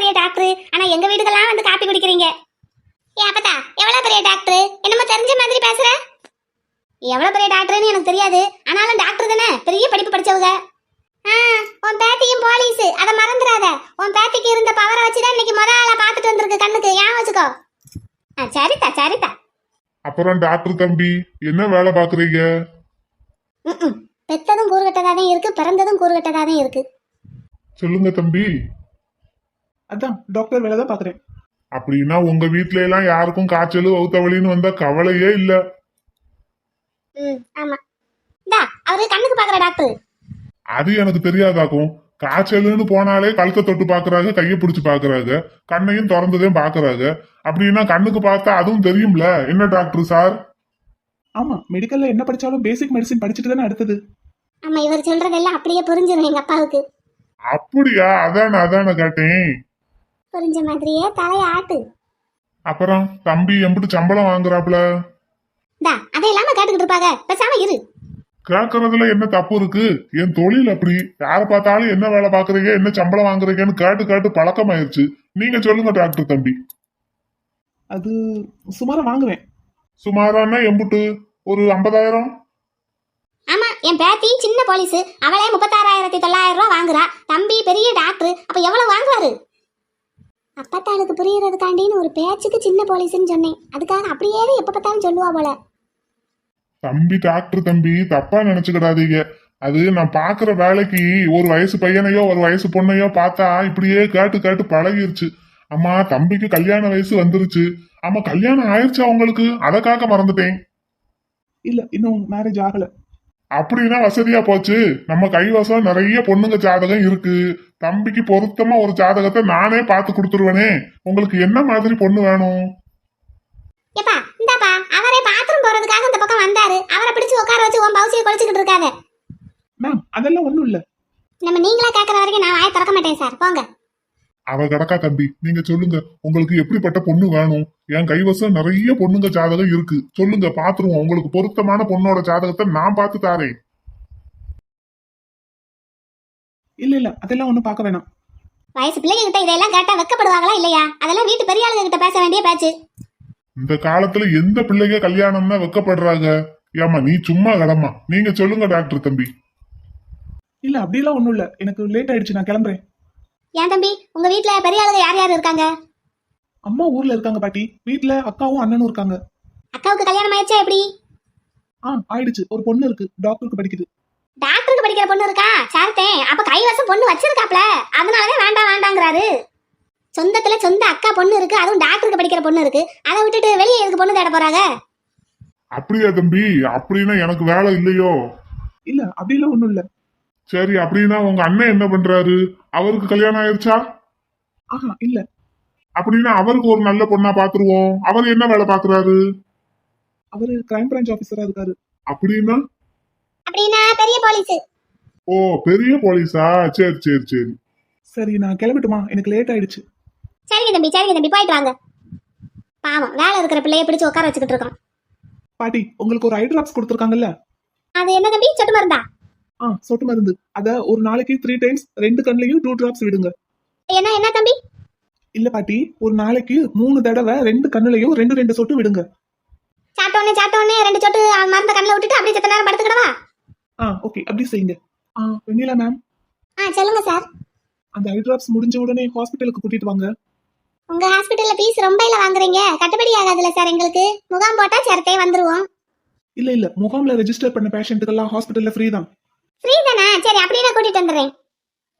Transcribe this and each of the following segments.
பெரிய டாக்டர் ஆனா எங்க வீட்டுக்கெல்லாம் வந்து காப்பி குடிக்கிறீங்க? ஏ அப்பதா எவ்வளவு பெரிய டாக்டர் என்னமோ தெரிஞ்ச மாதிரி பேசுற. எவ்வளவு பெரிய டாக்டர்னு எனக்கு தெரியாது. ஆனாலும் டாக்டர் தானே? பெரிய படிப்பு படிச்சவங்க. உன் பேத்தியும் போலீஸ் அதை மறந்துடாத. உன் பேத்திக்கு இருந்த பவரை வச்சுதான் இன்னைக்கு முத ஆளா பாத்துட்டு வந்திருக்கு கண்ணுக்கு. ஏன் வச்சுக்கோ? சரிதா சரிதா. அப்புறம் டாக்டர் தம்பி என்ன வேலை பாக்குறீங்க. பெத்ததும் கூறுகட்டதா தான் இருக்கு பிறந்ததும் கூறுகட்டதா தான் இருக்கு. சொல்லுங்க தம்பி. அதான் டாக்டர் வேலை தான் பாக்குறேன் அப்படின்னா உங்க வீட்ல எல்லாம் யாருக்கும் காய்ச்சல் வவுத்தவழின்னு வந்தா கவலையே இல்ல. ம் ஆமா. அவரு கண்ணுக்கு பாக்குற டாக்டர் அது எனக்கு தெரியாதாக்கும். காய்ச்சல்னு போனாலே கழுத்தை தொட்டு பாக்குறாங்க கையை பிடிச்சு பாக்குறாங்க கண்ணையும் திறந்ததையும் பாக்குறாங்க அப்படின்னா கண்ணுக்கு பார்த்தா அதுவும் தெரியும்ல. என்ன டாக்டர் சார்? ஆமா மெடிக்கல்ல என்ன படிச்சாலும் பேசிக் மெடிசின் படிச்சுட்டு தானே அடுத்தது. ஆமா இவர் சொல்றதெல்லாம் அப்படியே புரிஞ்சிடும் எங்க அப்பாவுக்கு. அப்படியா? அதானே அதானே கேட்டேன். புரிஞ்ச மாதிரியே தலைய ஆட்டு. அப்புறம் தம்பி எம்பிட்டு சம்பளம் வாங்குறாப்ல இந்தா அதை இல்லாம கேட்டுக்கிட்டு இருப்பாங்க பேசாம இரு. கேட்கறதுல என்ன தப்பு இருக்கு? என் தொழில் அப்படி. யார பார்த்தாலும் என்ன வேலை பாக்குறீங்க என்ன சம்பளம் வாங்குறீங்கன்னு கேட்டு கேட்டு பழக்கமாயிருச்சு. நீங்க சொல்லுங்க டாக்டர் தம்பி. அது சுமாரா வாங்குவேன். சுமாரானா எம்புட்டு? ஒரு ஐம்பதாயிரம்? ஆமா என் பேத்தி சின்ன போலீஸ். அவளே முப்பத்தாறாயிரத்தி தொள்ளாயிரம் ரூபாய் வாங்குறா. தம்பி பெரிய டாக்டர். அப்ப எவ்வளவு வாங்குவாரு? அப்பத்தாளுக்கு புரியறதுக்காண்டின்னு ஒரு பேச்சுக்கு சின்ன போலீஸ்னு சொன்னேன். அதுக்காக அப்படியே எப்ப பார்த்தாலும் சொல்லுவா போல. தம்பி டாக்டர் தம்பி தப்பா நினைச்சுக்கிடாதீங்க. அது நான் பாக்குற வேலைக்கு ஒரு வயசு பையனையோ ஒரு வயசு பொண்ணையோ பார்த்தா இப்படியே கேட்டு கேட்டு பழகிருச்சு. அம்மா தம்பிக்கு கல்யாண வயசு வந்துருச்சு. ஆமா கல்யாணம் ஆயிருச்சா உங்களுக்கு? அதற்காக மறந்துட்டேன். இல்ல இன்னும் மேரேஜ் ஆகல. அப்படின்னா வசதியா போச்சு. நம்ம கைவசம் நிறைய பொண்ணுங்க ஜாதகம் இருக்கு. தம்பிக்கு பொருத்தமா ஒரு ஜாதகத்தை நானே பார்த்து கொடுத்துருவேனே. உங்களுக்கு என்ன மாதிரி பொண்ணு வேணும்? ஏப்பா இந்தாப்பா அவரே பாத்ரூம் போறதுக்காக இந்த பக்கம் வந்தாரு. அவரை பிடிச்சு உட்கார வச்சு உன் பவுசியை குளிச்சுக்கிட்டு இருக்காத. மேம் அதெல்லாம் ஒண்ணும் இல்ல. நம்ம நீங்களா கேட்கற வரைக்கும் நான் வாயை திறக்க மாட்டேன் சார். போங்க. அவ கிடக்கா தம்பி. நீங்க சொல்லுங்க உங்களுக்கு எப்படிப்பட்ட பொண்ணு வேணும்? என் கைவசம் நிறைய பொண்ணுங்க ஜாதகம் இருக்கு. சொல்லுங்க பாத்துருவோம். உங்களுக்கு பொருத்தமான பொண்ணோட ஜாதகத்தை நான் பார்த்து தாரேன். இல்ல இல்ல அதெல்லாம் ஒண்ணும் பார்க்க வேணாம். வயசு பிள்ளைங்க கிட்ட இதெல்லாம் கேட்டா வெக்கப்படுவாங்களா இல்லையா? அதெல்லாம் வீட்டு பெரிய ஆளுங்க கிட்ட பேச வேண்டிய பேச்சு. இந்த காலத்துல எந்த பிள்ளைங்க கல்யாணம்னா வெக்கப்படுறாங்க? ஏமா நீ சும்மா கடமா நீங்க சொல்லுங்க டாக்டர் தம்பி. இல்ல அப்படியெல்லாம் ஒண்ணும் இல்ல. எனக்கு லேட் ஆயிடுச்சு நான் கிளம்புறேன். ஏன் தம்பி? உங்க வீட்ல பெரிய ஆளுங்க யார் யார் இருக்காங்க? அம்மா ஊர்ல இருக்காங்க பாட்டி. வீட்ல அக்காவும் அண்ணனும் இருக்காங்க. அக்காவுக்கு கல்யாணம் ஆயிடுச்சா எப்படி? ஆ ஆயிடுச்சு. ஒரு பொண்ணு இருக்கு. டாக்டருக்கு படிக்குது. டாக்டருக்கு படிக்கிற பொண்ணு இருக்கா? சார்த்தேன் அப்ப கைவசம் பொண்ணு வச்சிருக்காப்ல. அதனாலதான் வேண்டாம் வேண்டாங்கிறாரு. சொந்தத்துல சொந்த அக்கா பொண்ணு இருக்கு அதுவும் டாக்டருக்கு படிக்கிற பொண்ணு இருக்கு. அதை விட்டுட்டு வெளியே எதுக்கு பொண்ணு தேட போறாங்க? அப்படியா தம்பி? அப்படின்னா எனக்கு வேலை இல்லையோ? இல்ல அப்படியெல்லாம் ஒண்ணும் இல்ல. சரி அப்படின்னா உங்க அண்ணன் என்ன பண்றாரு? அவருக்கு கல்யாணம் ஆயிருச்சா? ஆஹா இல்ல. அப்படின்னா அவருக்கு ஒரு நல்ல பொண்ணா பாத்துருவோம். அவர் என்ன வேலை பாக்குறாரு? அவரு கிரைம் பிரான்ச் ஆபீசரா இருக்காரு. அப்படின்னா? அப்படின்னா பெரிய போலீஸ் ஓ பெரிய போலீஸா சரி சரி சரி. சரி நான் கிளம்பட்டுமா? எனக்கு லேட் ஆயிடுச்சு. சரிங்க தம்பி சரிங்க தம்பி போயிட்டு வாங்க. பாவம் வேலை இருக்கிற பிள்ளைய பிடிச்சு உட்கார வச்சுக்கிட்டு இருக்கோம். பாட்டி உங்களுக்கு ஒரு ஐ டிராப்ஸ் கொடுத்துருக்காங்கல்ல? அது என்ன தம்பி சொட்டு மருந்தா? ஆ சொட்டு மருந்து. அத ஒரு நாளைக்கு த்ரீ டைம்ஸ் ரெண்டு கண்ணுலயும் டூ டிராப்ஸ் விடுங்க. என்ன என்ன தம்பி? இல்ல பாட்டி ஒரு நாளைக்கு மூணு தடவை ரெண்டு கண்ணுலயும் ரெண்டு ரெண்டு சொட்டு விடுங்க. சாப்பிட்டோன்னே சாப்பிட்டோன்னே ரெண்டு சொட்டு மருந்த கண்ணில் விட்டுட்டு அப்படியே செத்த நேரம் படுத்துக்கிடவா? ஆ ஓகே அப்படி செய்யுங்க. ஆ வெண்ணிலா மேம் ஆ சொல்லுங்க சார் அந்த ஐ டிராப்ஸ் முடிஞ்ச உடனே ஹாஸ்பிட்டலுக்கு கூட்டிட்டு வாங்க. உங்க ஹாஸ்பிட்டல்ல ஃபீஸ் ரொம்ப இல்ல வாங்குறீங்க. கட்டுப்படி ஆகாதுல்ல சார் எங்களுக்கு. முகாம் போட்டா சேர்த்தே வந்துருவோம். இல்ல இல்ல முகாம்ல ரெஜிஸ்டர் பண்ண பேஷண்ட்டுக்கெல்லாம் ஹாஸ்பிட்டல்ல ஃப்ரீ தான். ஃப்ரீ தானே? சரி அப்படியே நான் கூட்டிட்டு வந்துடுறேன்.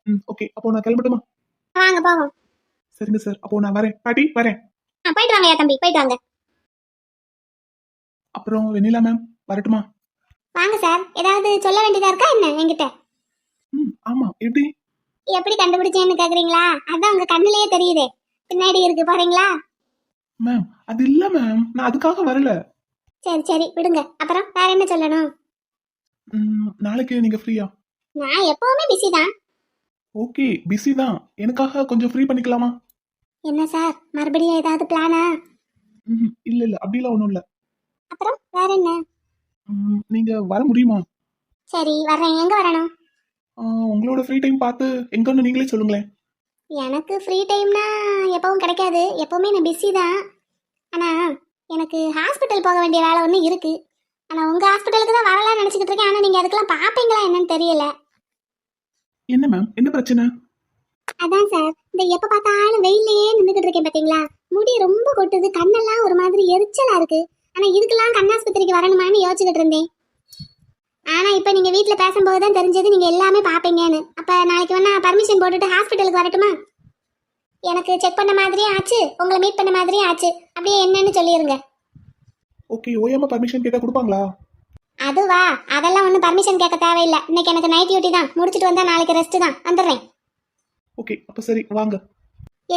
ம் ஓகே அப்போ நான் கிளம்பட்டுமா? வாங்க போவோம். சரிங்க சார் அப்போ நான் வரேன். பாட்டி வரேன். ஆ போயிட்டு வாங்க தம்பி போயிட்டு வாங்க. அப்புறம் வெண்ணிலா மேம் வரட்டுமா? வாங்க சார் ஏதாவது சொல்ல வேண்டியதா இருக்கா? என்ன என்கிட்ட? ம் ஆமா. எப்படி? எப்படி கண்டுபிடிச்சேன்னு கேக்குறீங்களா? அதான் உங்க கண்ணுலயே தெரியுதே. பின்னாடி இருக்கு பாருங்களா? மேம் அது இல்ல மேம் நான் அதுக்காக வரல. சரி சரி. விடுங்க. அப்புறம் வேற என்ன சொல்லணும்? ம், நாளைக்கு நீங்க ஃப்ரீயா நான் எப்பவுமே பிஸி தான். ஓகே பிஸி தான். எனக்காக கொஞ்சம் ஃப்ரீ பண்ணிக்கலாமா? என்ன சார் மறுபடியும் ஏதாவது பிளானா ம் இல்ல இல்ல. அப்படிலாம் ஒண்ணும் இல்ல. அப்புறம் வேற என்ன? ம், நீங்க வர முடியுமா? சரி வர்றேன். எங்க வரணும்? ஆ, உங்களோட ஃப்ரீ டைம் பார்த்து எங்கன்னு நீங்களே சொல்லுங்களேன். எனக்கு ஃப்ரீ டைம்னா எப்பவும் கிடைக்காது. எப்பவுமே நான் பிஸி தான். ஆனால் எனக்கு ஹாஸ்பிட்டல் போக வேண்டிய வேலை ஒன்று இருக்கு. ஆனால் உங்கள் ஹாஸ்பிட்டலுக்கு தான் வரலாம்னு நினச்சிக்கிட்டு இருக்கேன். ஆனால் நீங்கள் அதுக்கெல்லாம் பார்ப்பீங்களா என்னன்னு தெரியல. என்ன மேம் என்ன பிரச்சனை? அதான் சார் இந்த எப்போ பார்த்தாலும் வெயிலையே நின்றுக்கிட்டு இருக்கேன் பார்த்தீங்களா முடி ரொம்ப கொட்டுது. கண்ணெல்லாம் ஒரு மாதிரி எரிச்சலா இருக்கு. ஆனால் இதுக்கெல்லாம் கண்ணாஸ்பத்திரிக்கு வரணுமான்னு யோசிச்சுக்கிட்டு இருந்தேன். ஆனால் இப்போ நீங்கள் வீட்டில் பேசும்போது தான் தெரிஞ்சது நீங்கள் எல்லாமே பார்ப்பீங்கன்னு அப்போ நாளைக்கு வேணா பர்மிஷன் போட்டுட்டு ஹாஸ்பிட்டலுக்கு வரட்டுமா? எனக்கு செக் பண்ண மாதிரியும் ஆச்சு உங்களை மீட் பண்ண மாதிரியும் ஆச்சு. அப்படியே என்னன்னு சொல்லிடுங்க ஓகே ஓயாம பர்மிஷன் கேட்டா கொடுப்பாங்களா? அதுவா அதெல்லாம் ஒன்றும் பர்மிஷன் கேட்க தேவையில்லை. இன்னைக்கு எனக்கு நைட் டியூட்டி தான். முடிச்சுட்டு வந்தா நாளைக்கு ரெஸ்ட் தான். வந்துடுறேன். ஓகே அப்ப சரி வாங்க.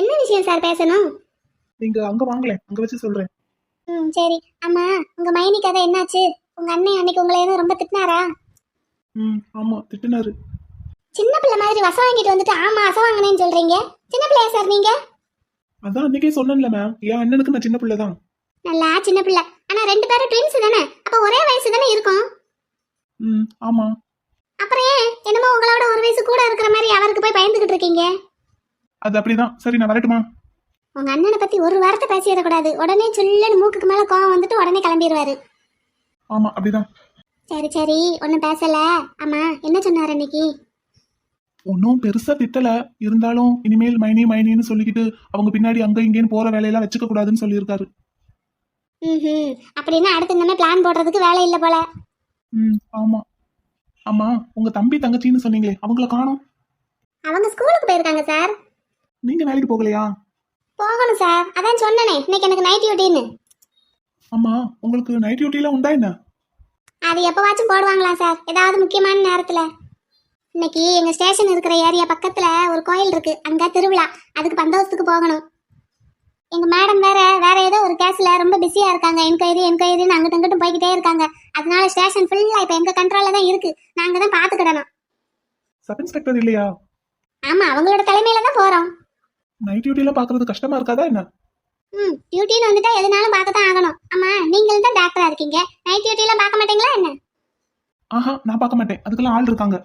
என்ன விஷயம் சார் பேசணும்? நீங்க அங்க வாங்களேன். அங்க வச்சு சொல்றேன். ம் சரி. அம்மா உங்க மைனி கதை என்னாச்சு? உங்க அண்ணன் அன்னைக்கு உங்களை எதுவும் ரொம்ப திட்டினாரா? ம் ஆமா திட்டுனாரு. சின்ன பிள்ளை மாதிரி வசம் வாங்கிட்டு வந்துட்டு ஆமா வசம் வாங்கினேன்னு சொல்றீங்க. சின்ன பிள்ளையா சார் நீங்க? அதான் அன்னைக்கே சொன்னேன்ல மேம் என் அண்ணனுக்கு நான் சின்ன பிள்ளை தான். நல்லா சின்ன பிள்ளை. ஆனா ரெண்டு பேரும் ட்வின்ஸ் தானே? அப்ப ஒரே வயசு தானே இருக்கும்? ம் ஆமா. அப்புறம் ஏன்? என்னமோ உங்களோட ஒரு வயசு கூட இருக்கிற மாதிரி அவருக்கு போய் பயந்துகிட்டு இருக்கீங்க? அது அப்படிதான். சரி நான் வரட்டுமா? உங்க அண்ணனை பத்தி ஒரு வார்த்தை பேசிடக்கூடாது. உடனே சொல்லுன்னு மூக்குக்கு மேல கோவம் வந்துட்டு உடனே கிளம்பிடுவாரு. ஆமா அப்படிதான். சரி சரி. ஒன்றும் பேசல. ஆமா என்ன சொன்னார் அன்னைக்கு? ஒன்றும் பெருசா திட்டல. இருந்தாலும் இனிமேல் மைனி மைனின்னு சொல்லிக்கிட்டு அவங்க பின்னாடி அங்க இங்கேன்னு போற வேலையெல்லாம் வச்சுக்க கூடாதுன்னு சொல்லியிருக்காரு. ம் அப்படின்னா அடுத்து இந்த மாதிரி பிளான் போடுறதுக்கு வேலை இல்லை போல. ம் ஆமா. ஆமா உங்க தம்பி தங்கச்சின்னு சொன்னீங்களே அவங்கள காணோம். அவங்க ஸ்கூலுக்கு போயிருக்காங்க சார். நீங்க வேலைக்கு போகலையா? போகணும் சார் அதான் சொன்னனே இன்னைக்கு எனக்கு நைட் டியூட்டின்னு ஆமா உங்களுக்கு நைட் டியூட்டிலாம் உண்டா என்ன? அது எப்போவாச்சும் போடுவாங்களா சார் ஏதாவது முக்கியமான நேரத்தில். இன்னைக்கு எங்கள் ஸ்டேஷன் இருக்கிற ஏரியா பக்கத்தில் ஒரு கோயில் இருக்கு. அங்கே திருவிழா. அதுக்கு பந்தோபஸ்துக்கு போகணும். எங்கள் மேடம் வேற வேற ஏதோ ஒரு கேஸில் ரொம்ப பிஸியாக இருக்காங்க. என்கொயரி என்கொயரின்னு அங்கிட்டு இங்கிட்டும் போய்கிட்டே இருக்காங்க. அதனால ஸ்டேஷன் ஃபுல்லாக இப்போ எங்கள் கண்ட்ரோலில் தான் இருக்கு. நாங்கள் தான் பார்த்துக்கிடணும். சப் இன்ஸ்பெக்டர் இல்லையா? ஆமாம் அவங்களோட தலைமையில தான் போகிறோம் நைட் டியூட்டிலாம் பாக்குறது கஷ்டமா இருக்காதா என்ன? ம் டியூட்டின்னு வந்துட்டா எதுனாலும் பார்க்க தான் ஆகணும். ஆமாம் நீங்கள் தான் டாக்டராக இருக்கீங்க. நைட் டியூட்டிலாம் பார்க்க மாட்டீங்களா என்ன? ஆஹா நான் பார்க்க மாட்டேன். அதுக்கெல்லாம் ஆள் இருக்காங்க.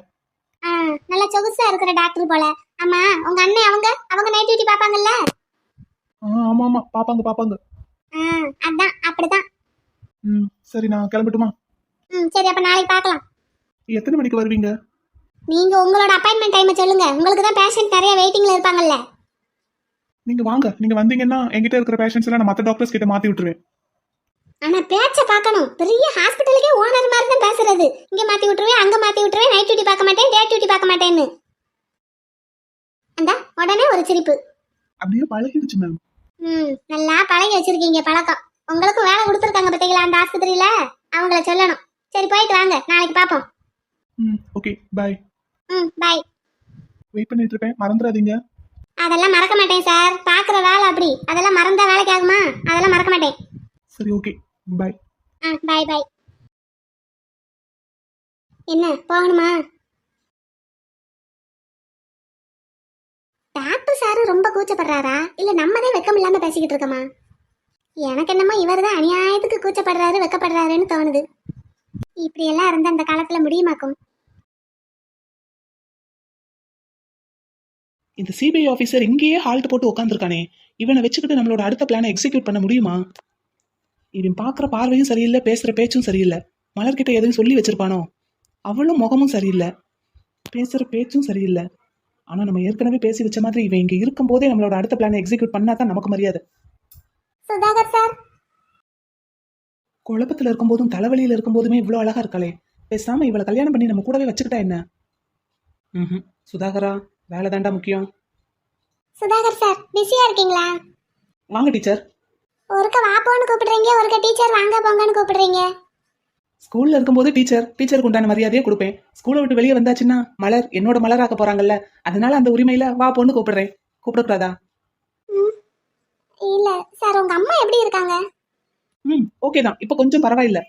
ஆ நல்லா சொகுசா இருக்கிற டாக்டர் போல. ஆமா உங்க அண்ணன் அவங்க அவங்க நைட் டியூட்டி பாப்பாங்கல்ல ஆ ஆமா ஆமா. பாப்பாங்க பாப்பாங்க ஆ அதான் அப்படிதான். ம் சரி நான் கிளம்பட்டுமா? ம் சரி அப்ப நாளைக்கு பார்க்கலாம். எத்தனை மணிக்கு வருவீங்க? நீங்க உங்களோட அப்பாயின்மெண்ட் டைமை சொல்லுங்க. உங்களுக்கு தான் பேஷண்ட் நிறைய வெயிட்டிங்ல இருப்பாங்கல்ல. நீங்க வாங்க. நீங்க வந்தீங்கன்னா என்கிட்ட இருக்கிற பேஷண்ட்ஸ் எல்லாம் நான் மத்த டாக்டர்ஸ் கிட்ட மாத்தி விட்டுருவேன். ஆனா பேச்ச பார்க்கணும். பெரிய ஹாஸ்பிட்டலுக்கே ஓனர் மாதிரி தான் பேசுறது. இங்க மாத்தி விட்டுருவேன் அங்க மாத்தி விட்டுருவேன் நைட் டியூட்டி பார்க்க மாட்டேன் டே டியூட்டி பார்க்க மாட்டேன்னு. அந்த உடனே ஒரு சிரிப்பு. அப்படியே பழகிடுச்சு மேம் ம் நல்லா பழகி வச்சிருக்கீங்க பழக்கம். உங்களுக்கும் வேலை கொடுத்துருக்காங்க பார்த்தீங்களா அந்த ஆஸ்பத்திரியில? அவங்கள சொல்லணும். சரி போயிட்டு வாங்க. நாளைக்கு பார்ப்போம். ம் ஓகே பாய் ம் பாய் வெயிட் பண்ணிட்டு இருப்பேன். மறந்துடாதீங்க. அதெல்லாம் மறக்க மாட்டேன் சார். பார்க்குற வேலை அப்படி. அதெல்லாம் மறந்தா வேலைக்கு ஆகுமா? அதெல்லாம் மறக்க மாட்டேன். சரி ஓகே பாய் ஆ பாய் பாய் என்ன போகணுமா? டாக்டர் சாரு ரொம்ப கூச்சப்படுறாரா? இல்ல நம்மதே வெக்கம் இல்லாம பேசிக்கிட்டு இருக்கோமா? எனக்கு என்னமோ இவர் தான் அநியாயத்துக்கு கூச்சப்படுறாரு வெக்கப்படுறாருன்னு தோணுது. இப்படி எல்லாம் இருந்தா அந்த காலத்துல முடியுமாக்கும்? இந்த சிபிஐ ஆஃபீஸர் இங்கேயே ஹால்ட் போட்டு உட்காந்துருக்கானே இவனை வச்சுக்கிட்டு நம்மளோட அடுத்த பிளானை எக்ஸிக்யூட் பண்ண முடியுமா? இவன் பார்க்குற பார்வையும் சரியில்லை பேசுகிற பேச்சும் சரியில்லை. மலர்கிட்ட எதுவும் சொல்லி வச்சிருப்பானோ? அவளும் முகமும் சரியில்லை. பேசுகிற பேச்சும் சரியில்லை. ஆனால் நம்ம ஏற்கனவே பேசி வச்ச மாதிரி இவன் இங்கே இருக்கும்போதே நம்மளோட அடுத்த பிளானை எக்ஸிக்யூட் பண்ணா தான் நமக்கு மரியாதை. சுதாகர் சார். குழப்பத்தில் இருக்கும்போதும் தலைவலியில் இருக்கும்போதுமே இவ்வளோ அழகா இருக்காளே. பேசாம இவளை கல்யாணம் பண்ணி நம்ம கூடவே வச்சுக்கிட்டா என்ன? ம் சுதாகரா வேலை தாண்டா முக்கியம். சுதாகர் சார் பிஸியா இருக்கீங்களா? வாங்க டீச்சர். ஒருக்க வாப்போன்னு கூப்பிடுறீங்க ஒருக்க டீச்சர் வாங்க போங்கன்னு கூப்பிடுறீங்க. ஸ்கூல்ல இருக்கும்போது டீச்சர் டீச்சருக்கு உண்டான மரியாதையே கொடுப்பேன். ஸ்கூலை விட்டு வெளியே வந்தாச்சுன்னா மலர் என்னோட மலராக்க போறாங்கல்ல அதனால அந்த உரிமையில வா பொண்ணு கூப்பிடுறேன். கூப்பிடக்கூடாதா? இல்ல சார் உங்க அம்மா எப்படி இருக்காங்க? ம் ஓகே தான். இப்போ கொஞ்சம் பரவாயில்ல.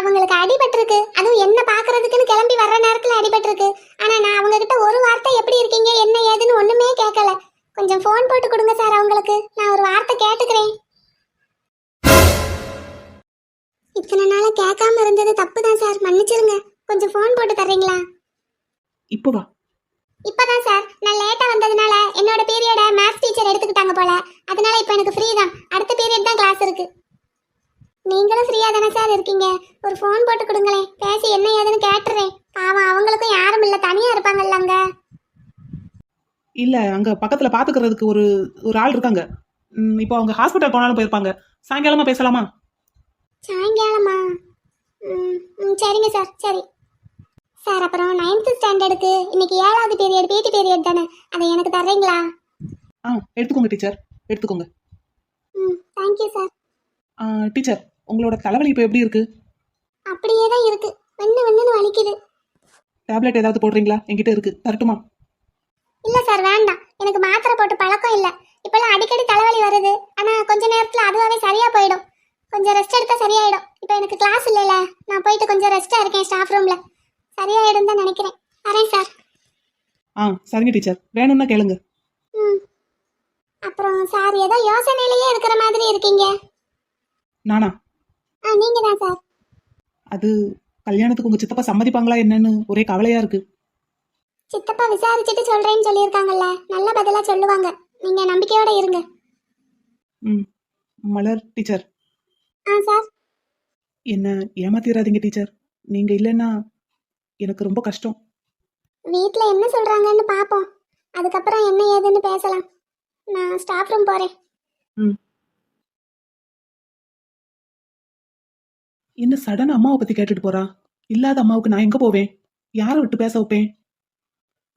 அவங்களுக்கு அடிபட்டிருக்கு. அதுவும் என்ன பாக்குறதுக்குன்னு கிளம்பி வர்ற நேரத்துல அடிபட்டிருக்கு. ஆனா நான் அவங்க கிட்ட ஒரு வார்த்தை எப்படி இருக்கீங்க என்ன ஏதுன்னு ஒண்ணுமே கேட்கல கொஞ்சம் ஃபோன் போட்டு கொடுங்க சார் அவங்களுக்கு. நான் ஒரு வார்த்தை கேட்டுக்கிறேன். இத்தனை நாளா கேட்காம இருந்தது தப்பு தான் சார் மன்னிச்சிருங்க. கொஞ்சம் ஃபோன் போட்டு தர்றீங்களா? இப்போ வா. இப்பதான் சார் நான் லேட்டா வந்ததுனால என்னோட பீரியட் போல. அதனால இப்போ எனக்கு ஃப்ரீ தான். அடுத்த பீரியட் தான் கிளாஸ் இருக்கு. நீங்களும் ஃப்ரீயா தானே சார் இருக்கீங்க? ஒரு ஃபோன் போட்டு கொடுங்களேன். பேசி என்ன ஏதுன்னு கேட்டுறேன். பாவம் அவங்களுக்கும் யாரும் இல்ல. தனியா இருப்பாங்கல்ல அங்க. இல்ல அங்க பக்கத்துல பாத்துக்கிறதுக்கு ஒரு ஒரு ஆள் இருக்காங்க. ம், இப்போ அவங்க ஹாஸ்பிட்டல் போனாலும் போயிருப்பாங்க. சாயங்காலமா பேசலாமா? சாயங்காலமா? ம், ம், சரிங்க சார். சரி. சார் அப்புறம் நைன்த் ஸ்டாண்டர்டுக்கு இன்னைக்கு ஏழாவது பீரியட் பிடி பீரியட் தானே. அதை எனக்கு தர்றீங்களா? ஆ எடுத்துக்கோங்க டீச்சர் எடுத்துக்கோங்க. ம் தேங்க்யூ சார் ஆ, டீச்சர் உங்களோட தலைவலி இப்போ எப்படி இருக்கு? அப்படியே தான் இருக்கு. வெண்ணு வெண்ணுன்னு வலிக்குது. டேப்லெட் ஏதாவது போடுறீங்களா? என்கிட்ட இருக்கு. தரட்டுமா? இல்ல சார் வேண்டாம். எனக்கு மாத்திரை போட்டு பழக்கம் இல்ல. இப்பெல்லாம் அடிக்கடி தலைவலி வருது. ஆனா கொஞ்ச நேரத்துல அதுவாவே சரியா போயிடும். கொஞ்சம் ரெஸ்ட் எடுத்தா சரியாயிடும். இப்போ எனக்கு கிளாஸ் இல்லைல. நான் போயிட்டு கொஞ்சம் ரெஸ்டா இருக்கேன் ஸ்டாஃப் ரூம்ல சரியாயிடும் தான் நினைக்கிறேன். வரேன் சார் ஆ சரிங்க டீச்சர் வேணும்னா கேளுங்க. ம். அப்புறம் சார் ஏதோ யோசனையிலேயே இருக்கிற மாதிரி இருக்கீங்க. நானா? நீங்க தான் சார். அது கல்யாணத்துக்கு உங்க சித்தப்பா சம்மதிப்பாங்களா என்னன்னு ஒரே கவலையா இருக்கு. சித்தப்பா விசாரிச்சுட்டு சொல்றேன்னு சொல்லியிருக்காங்கல்ல நல்ல பதிலா சொல்லுவாங்க. நீங்க நம்பிக்கையோட இருங்க. ம் மலர் டீச்சர். ஆ சார். என்ன ஏமாத்திராதீங்க டீச்சர். நீங்க இல்லைன்னா எனக்கு ரொம்ப கஷ்டம். வீட்ல என்ன சொல்றாங்கன்னு பாப்போம். அதுக்கப்புறம் என்ன ஏதுன்னு பேசலாம். நான் ஸ்டாஃப் ரூம் போறேன். என்ன சடன் அம்மாவை பத்தி கேட்டுட்டு போறா? இல்லாத அம்மாவுக்கு நான் எங்க போவேன்? யாரை விட்டு பேச வைப்பேன்?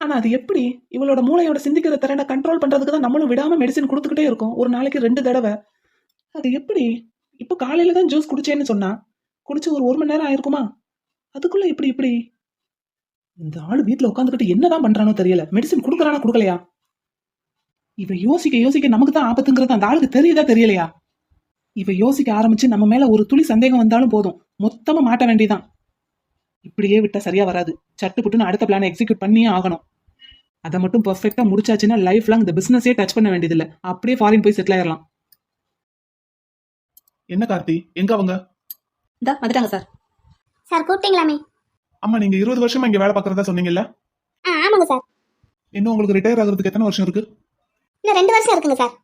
ஆனா அது எப்படி? இவளோட மூளையோட சிந்திக்கிற திறனை கண்ட்ரோல் பண்றதுக்கு தான் நம்மளும் விடாம மெடிசின் கொடுத்துக்கிட்டே இருக்கோம். ஒரு நாளைக்கு ரெண்டு தடவை. அது எப்படி? இப்போ காலையில தான் ஜூஸ் குடிச்சேன்னு சொன்னா. குடிச்சு ஒரு ஒரு மணி நேரம் ஆயிருக்குமா? அதுக்குள்ள எப்படி இப்படி. இந்த ஆள் வீட்டுல உட்காந்துக்கிட்டு என்னதான் பண்றானோ தெரியல. மெடிசின் கொடுக்கறானா கொடுக்கலையா? இவ யோசிக்க யோசிக்க நமக்கு தான் ஆபத்துங்கிறது அந்த ஆளுக்கு தெரியுதா தெரியலையா? இவ யோசிக்க ஆரம்பிச்சு நம்ம மேல ஒரு துளி சந்தேகம் வந்தாலும் போதும். மொத்தமா மாட்ட வேண்டியதான் இப்படியே விட்டா சரியா வராது. சட்டு புட்டுன்னு அடுத்த பிளானை எக்ஸிக்யூட் பண்ணியே ஆகணும். அதை மட்டும் பெர்ஃபெக்டா முடிச்சாச்சுன்னா லைஃப் லாங் இந்த பிசினஸே டச் பண்ண வேண்டியதில்ல. அப்படியே ஃபாரின் போய் செட்டில் ஆயிடலாம் என்ன கார்த்தி? எங்க அவங்க? இதா வந்துட்டாங்க சார். சார் கூப்பிட்டீங்களாமே? அம்மா நீங்க இருபது வருஷமா இங்க வேலை பார்க்கறதா சொன்னீங்கல்ல? ஆமாங்க சார். இன்னும் உங்களுக்கு ரிட்டையர் ஆகுறதுக்கு எத்தனை வருஷம் இருக்கு? இன்னும் ரெண்டு வருஷம் இருக்குங்க சார்.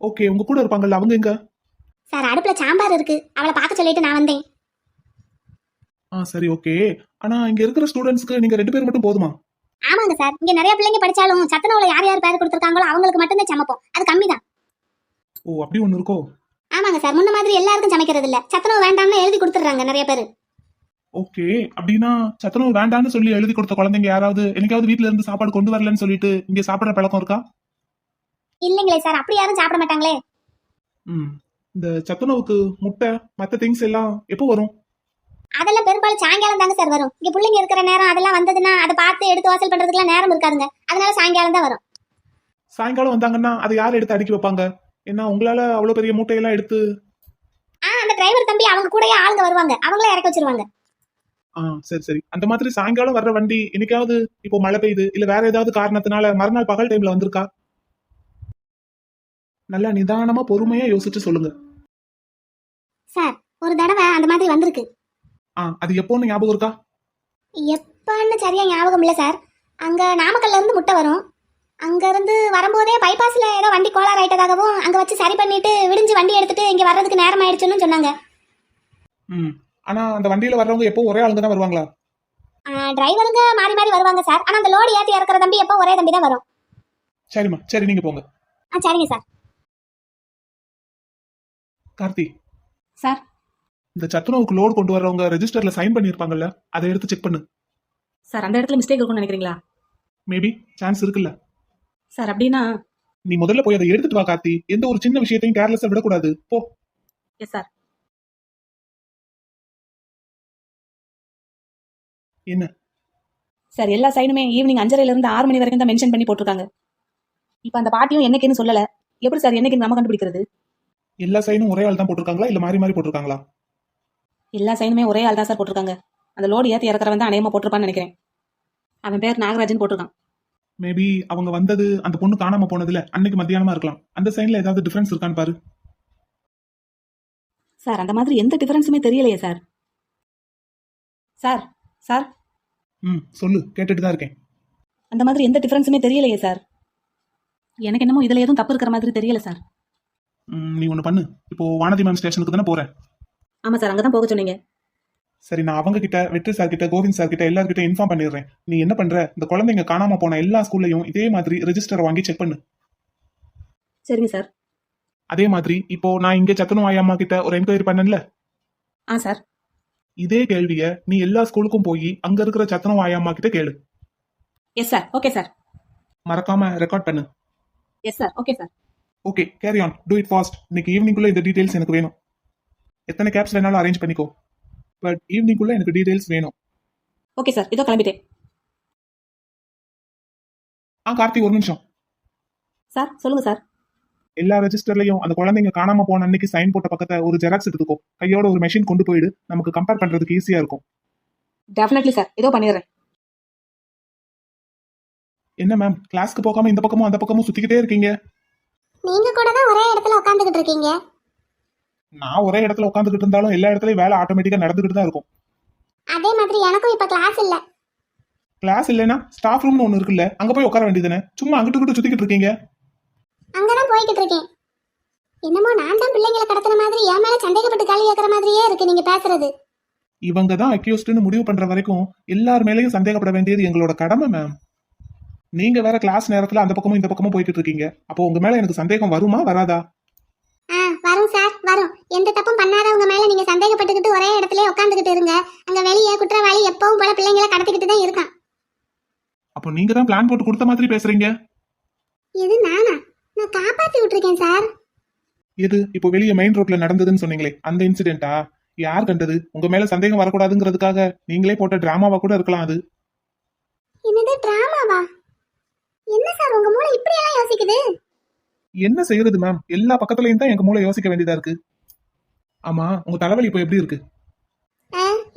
ஓகே உங்க கூட இருப்பாங்கல்ல அவங்க எங்க? சார் அடுப்புல சாம்பார் இருக்கு. அவளை பார்க்க சொல்லிட்டு நான் வந்தேன். ஆ சரி ஓகே. ஆனா இங்க இருக்கிற ஸ்டூடெண்ட்ஸ்க்கு நீங்க ரெண்டு பேர் மட்டும் போதுமா? ஆமாங்க சார். இங்க நிறைய பிள்ளைங்க படிச்சாலும் சத்துணவுல யார் யார் பேர் கொடுத்துருக்காங்களோ அவங்களுக்கு மட்டும்தான் சமைப்போம். அது கம்மி தான் ஓ அப்படி ஒண்ணு இருக்கோ? ஆமாங்க சார். முன்ன மாதிரி எல்லாருக்கும் சமைக்கிறது இல்ல சத்துணவு வேண்டாம்னு எழுதி கொடுத்துட்றாங்க நிறைய பேர். ஓகே. அப்படின்னா சத்துணவு வேண்டாம்னு சொல்லி எழுதி கொடுத்த குழந்தைங்க யாராவது என்னைக்காவது வீட்ல இருந்து சாப்பாடு கொண்டு வரலன்னு சொல்லிட்டு இங்க சாப்பிடுற பழக்கம் இருக்கா? இல்லைங்களே சார். அப்படி யாரும் சாப்பிட மாட்டாங்களே. ம். இந்த சத்துணவுக்கு முட்டை மத்த திங்ஸ் எல்லாம் எப்போ வரும்? அதெல்லாம் பெரும்பாலும் சாயங்காலம் தாங்க சார் வரும். இங்க பிள்ளைங்க இருக்கிற நேரம் அதெல்லாம் வந்ததுன்னா அதை பார்த்து எடுத்து வாசல் பண்றதுக்குலாம் நேரம் இருக்காதுங்க. அதனால சாயங்காலம் தான் வரும். சாயங்காலம் வந்தாங்கன்னா அதை யார் எடுத்து அடுக்கி வைப்பாங்க? ஏன்னா உங்களால அவ்வளவு பெரிய மூட்டையெல்லாம் எடுத்து ஆ அந்த டிரைவர் தம்பி அவங்க கூடயே ஆளுங்க வருவாங்க. அவங்களே இறக்கி வச்சிருவாங்க. ஆ சரி சரி. அந்த மாதிரி சாயங்காலம் வர்ற வண்டி என்னைக்காவது இப்போ மழை பெய்யுது இல்ல வேற ஏதாவது காரணத்தினால மறுநாள் பகல் டைம்ல வந்திருக்கா? நல்லா நிதானமா பொறுமையா யோசிச்சு சொல்லுங்க. சார் ஒரு தடவை அந்த மாதிரி வந்திருக்கு. ஆ அது எப்போன்னு ஞாபகம் இருக்கா? எப்பன்னு சரியா ஞாபகம் இல்ல சார். அங்க நாமக்கல்ல இருந்து முட்டை வரும். அங்க இருந்து வரும்போதே பைபாஸ்ல ஏதோ வண்டி கோளாறு ஆயிட்டதாகவும் அங்க வச்சு சரி பண்ணிட்டு விடிஞ்சு வண்டி எடுத்துட்டு இங்க வர்றதுக்கு நேரம் ஆயிடுச்சுன்னு சொன்னாங்க. ம் ஆனா அந்த வண்டியில வர்றவங்க எப்போ ஒரே ஆளுங்க தான் வருவாங்களா? டிரைவருங்க மாறி மாறி வருவாங்க சார். ஆனா அந்த லோடு ஏத்தி இறக்குற தம்பி எப்போ ஒரே தம்பி தான் வரும். சரிம்மா சரி நீங்க போங்க. ஆ சரிங்க சார். கார்த்தி. சார். இந்த சத்துணவுக்கு லோடு கொண்டு வர்றவங்க ரெஜிஸ்டர்ல சைன் பண்ணிருப்பாங்கல்ல அதை எடுத்து செக் பண்ணு. சார் அந்த இடத்துல மிஸ்டேக் இருக்கும்னு நினைக்கிறீங்களா? மேபி சான்ஸ் இருக்குல்ல. சார் அப்படின்னா நீ முதல்ல போய் அதை எடுத்துட்டு வா கார்த்தி. எந்த ஒரு சின்ன விஷயத்தையும் கேர்லெஸ்ஸா விடக்கூடாது. போ. எஸ் சார் என்ன? சார் எல்லா சைனுமே ஈவினிங் அஞ்சரைல இருந்து ஆறு மணி வரைக்கும் தான் மென்ஷன் பண்ணி போட்டிருக்காங்க. இப்போ அந்த பாட்டியும் என்னைக்குன்னு சொல்லல. எப்படி சார் என்னைக்கு நம்ம கண்டுபிடிக்கிறது? எல்லா சைனும் ஒரே ஆள் தான் போட்டிருக்காங்களா? இல்ல மாறி மாறி போட்டிருக்காங்களா? எல்லா சைனுமே ஒரே ஆள் தான் சார் போட்டிருக்காங்க. அந்த லோடு ஏற்றி இறக்குறவன் தான் அநேகமாக போட்டிருப்பான்னு நினைக்கிறேன். அவன் பேர் நாகராஜன் போட்டிருக்கான். மேபி அவங்க வந்தது அந்த பொண்ணு காணாம போனதுல அன்னைக்கு மத்தியானமா இருக்கலாம். அந்த சைன்ல ஏதாவது டிஃபரன்ஸ் இருக்கான்னு பாரு. சார் அந்த மாதிரி எந்த டிஃபரன்ஸுமே தெரியலையே சார் சார் சார் ம் சொல்லு கேட்டுட்டு தான் இருக்கேன். அந்த மாதிரி எந்த டிஃபரன்ஸுமே தெரியலையே சார் எனக்கு என்னமோ இதுல எதுவும் தப்பு இருக்கிற மாதிரி தெரியல சார் நீ ஒன்று பண்ணு. இப்போ வானதி மேம் ஸ்டேஷனுக்கு தானே போற ஆமா சார் அங்கதான் போக சொன்னீங்க. சரி நான் அவங்க கிட்ட வெற்றி சார் கிட்ட கோவிந்த் சார் கிட்ட எல்லார்கிட்ட இன்ஃபார்ம் பண்ணிடுறேன். நீ என்ன பண்ற? இந்த குழந்தைங்க காணாம போன எல்லா ஸ்கூல்லையும் இதே மாதிரி ரெஜிஸ்டர் வாங்கி செக் பண்ணு. சரிங்க சார். அதே மாதிரி இப்போ நான் இங்க சத்துணவாய் அம்மா கிட்ட ஒரு என்கொயரி பண்ணல ஆ சார். இதே கேள்விய நீ எல்லா ஸ்கூலுக்கும் போய் அங்க இருக்கிற சத்துணவாய் அம்மா கிட்ட கேளு. எஸ் சார் ஓகே சார் மறக்காம ரெக்கார்ட் பண்ணு. Yes sir okay sir okay carry on do it fast இன்னைக்கு ஈவினிங்குள்ள இந்த டீடைல்ஸ் எனக்கு வேணும். எத்தனை கேப்ஸ் வேணாலும் அரேஞ்ச் பண்ணிக்கோ. பட் ஈவினிங்குள்ள எனக்கு டீடைல்ஸ் வேணும். ஓகே சார் இதோ கிளம்பிட்டேன். ஆ கார்த்தி ஒரு நிமிஷம். சார் சொல்லுங்க சார் எல்லா ரெஜிஸ்டர்லயும் அந்த குழந்தைங்க காணாம போன அன்னைக்கு சைன் போட்ட பக்கத்தை ஒரு ஜெராக்ஸ் எடுத்துக்கோ. கையோட ஒரு மெஷின் கொண்டு போயிடு. நமக்கு கம்பேர் பண்றதுக்கு ஈஸியா இருக்கும். டெஃபினெட்லி சார் இதோ பண்ணிடுறேன். என்ன மேம் கிளாஸ்க்கு போகாம இந்த பக்கமும் அந்த பக்கமும் சுத்திக்கிட்டே இருக்கீங்க? நீங்க கூட தான் ஒரே இடத்துல உட்காந்துக்கிட்டு இருக்கீங்க. நான் ஒரே இடத்துல உட்காந்துக்கிட்டு இருந்தாலும் எல்லா இடத்துலயும் வேலை ஆட்டோமேட்டிக்கா நடந்துகிட்டு தான் இருக்கும். அதே மாதிரி எனக்கும் இப்ப கிளாஸ் இல்ல. கிளாஸ் இல்லைன்னா ஸ்டாஃப் ரூம்னு ஒன்று இருக்குல்ல அங்க போய் உட்கார வேண்டியதுதானே சும்மா அங்கிட்டு இங்கிட்டு சுத்திக்கிட்டு இருக்கீங்க. அங்கதான் போய்கிட்டு இருக்கேன். என்னமோ நான் தான் பிள்ளைங்களை கடத்தின மாதிரி என் மேல சந்தேகப்பட்டு காலி கேட்கற மாதிரியே இருக்கு நீங்க பேசுறது. இவங்க தான் அக்யூஸ்ட்னு முடிவு பண்ற வரைக்கும் எல்லார் மேலேயும் சந்தேகப்பட வேண்டியது எங்களோட கடமை மேம் நீங்க வேற கிளாஸ் நேரத்துல அந்த பக்கமும் இந்த பக்கமும் போய்கிட்டு இருக்கீங்க. அப்போ உங்க மேல எனக்கு சந்தேகம் வருமா வராதா? ஆ வரும் சார் வரும். எந்த தப்பும் பண்ணாதவங்க மேல நீங்க சந்தேகப்பட்டுக்கிட்டு ஒரே இடத்துல உட்காந்துக்கிட்டு இருங்க. அங்க வெளியே குற்றவாளி எப்பவும் போல பிள்ளைங்களை கடத்திக்கிட்டு தான் இருக்கான். அப்போ நீங்க தான் பிளான் போட்டு கொடுத்த மாதிரி பேசுறீங்க? இது நானா? நான் காப்பாத்தி விட்டுருக்கேன் சார் எது? இப்போ வெளியே மெயின் ரோட்ல நடந்ததுன்னு சொன்னீங்களே அந்த இன்சிடென்ட்டா யார் கண்டது? உங்க மேல சந்தேகம் வரக்கூடாதுங்கிறதுக்காக நீங்களே போட்ட டிராமாவா கூட இருக்கலாம் அது. என்னது டிராமாவா என்ன சார் உங்க மூளை இப்படி எல்லாம் யோசிக்குது? என்ன செய்யறது மேம் எல்லா பக்கத்துலயும் தான் எங்க மூளை யோசிக்க வேண்டியதா இருக்கு. ஆமா உங்க தலைவலி இப்போ எப்படி இருக்கு?